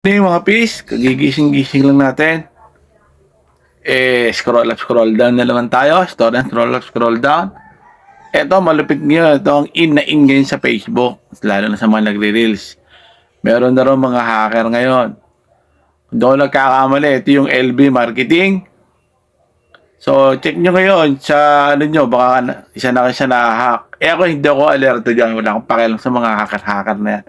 Yung mga pis? Kagigising-gising lang natin. Eh, scroll up, scroll down na naman tayo. Up, scroll up, scroll down. Ito, malupit nyo. Ito ang in na in ngayon sa Facebook. Lalo na sa mga nagre-reels. Meron na rin mga hacker ngayon. Ako nagkakamali, ito yung LB Marketing. So, check nyo ngayon sa ano nyo, baka na- isa na kayo siya na-hack. Eh ako, hindi ako alerto dyan. Wala akong pakialam sa mga hacker-hacker na yan.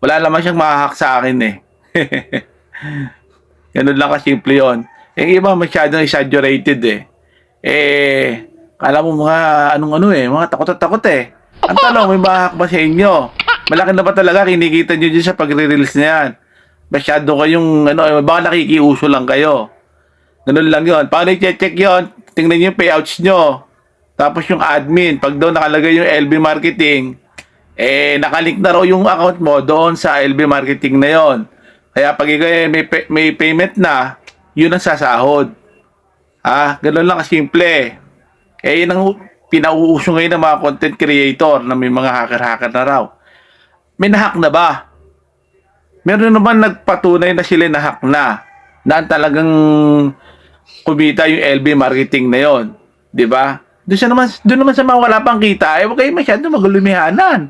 Wala naman siyang mahahack sa akin eh. Ganun lang kasimple yun. Yung iba masyadong exaggerated eh. Eh, kala mo mga anong ano eh, mga takot at takot eh. Ang tanong, may mahahack ba sa inyo? Malaki na ba talaga kinikita nyo dyan sa pagre-release na yan? Masyado kayong, ano, eh, baka nakikiuso lang kayo. Ganun lang yon. Paano i-check yon? Tingnan nyo yung payouts nyo. Tapos yung admin, pag doon nakalagay yung LB Marketing, eh, nakalink na raw yung account mo doon sa LB Marketing na yon. Kaya pag may, may payment na, yun ang sasahod. Ah, ganun lang kasimple. Eh, yun ang pinauuso ngayon ng mga content creator na may mga hacker-hacker na raw. May nahack na ba? Meron naman nagpatunay na sila nahack na na ang talagang kumita yung LB marketing na yon, 'di ba? Doon siya naman doon naman sa mga wala pang kita, eh wag kayo masyado magulumihanan.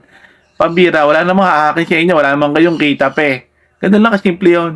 Pambira, wala namang haakin sa inyo, wala namang kayong kita pe. Ganun lang kasimple yun.